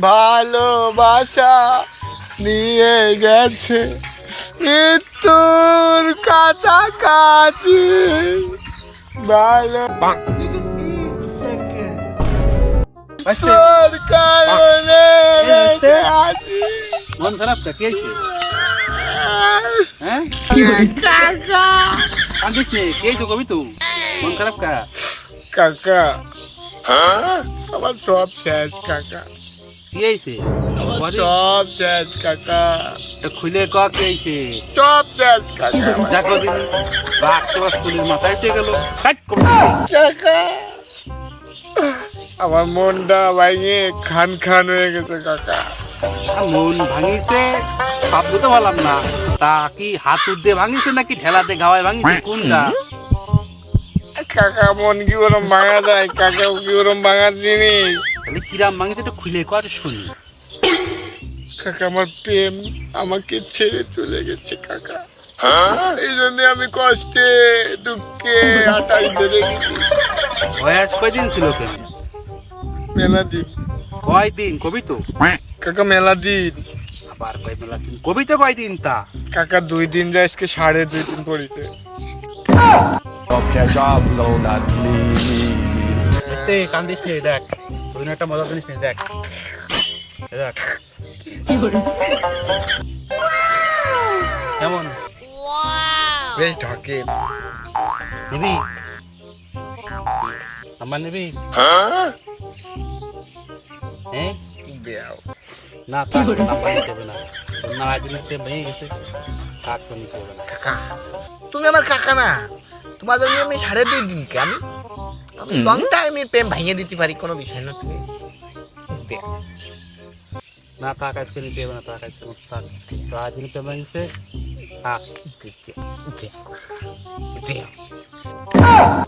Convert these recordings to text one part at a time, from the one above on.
ভালোবাসা নিয়ে গেছে মৃত্যুর কাছাকাছি। ভালো তোর কারণে বেঁচে আছি। মন খারাপ কে হ্যাঁ? কাকা। কান্দিস নে কে তো কবি মন খারাপ কা? কাকা। আমার সব শেষ কাকা। কি হয়েছে আমার সব শেষ কাকা। খুলে ক কে হয়েছে সব শেষ কাকা। দেখো দিন বাঘ তোমার চুলের মাথায় উঠে গেল। কাকা। আমার মনটা ভেঙে খান খান হয়ে গেছে কাকা। মন ভাঙিছে সব তো বললাম না। তা কি হাত উদ্দে ভাঙিছে নাকি ঢেলাতে গাওয়ায় ভাঙিছে কোনটা? কাকা মন কি ওরম ভাঙা যায়? কাকা কি ওরম ভাঙা জিনিস? তাহলে কিরাম ভাঙিছে একটু খুলে কর শুনি। কাকা আমার প্রেম আমাকে ছেড়ে চলে গেছে কাকা। এই জন্য আমি কষ্টে দুঃখে আটাই ধরে বয়স কয়দিন ছিল কেন মেলা দিন কয়দিন? কবি তো। কাকা মেলা দিন আবার কয় মেলা দিন কবি তো কয়দিন তা? কাকা দুই দিন যায় আজকে সাড়ে দুই দিন পড়েছে। Qualquer diablo na minha. বুঝতে কান্দিস নে দেখ। তুই একটা মজা জিনিস দেখ। দেখ। কেমন? বেশ ঢকে। নিবি? আমার নিবি? হ্যাঁ? না তার নাম্বার নিতে হবে না। না দিনের প্রেম ভেঙে গেছে। কাক তো কাকা, তুমি আমার কাকা না। তোমার জন্য আমি সাড়ে দুই দিন কে আমি আমি লং টাইমের প্রেম ভাঙিয়ে দিতে পারি কোনো বিষয় না তুমি। আজকে নিতে হবে আজকে থাক। প্রেম থাক।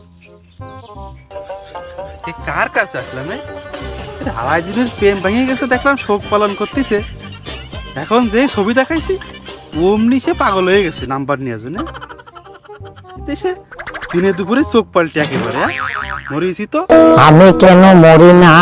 কার কাছে আসলাম আড়াই দিনের প্রেম ভেঙে গেছে দেখলাম শোক পালন করতেছে। এখন যে ছবি দেখাইছি অমনি সে পাগল হয়ে গেছে নাম্বার নিয়ে জন্য দেশে দিনে দুপুরে চোখ পাল্টে একেবারে হ্যাঁ? মরিয়েছি তো আমি কেন মরি না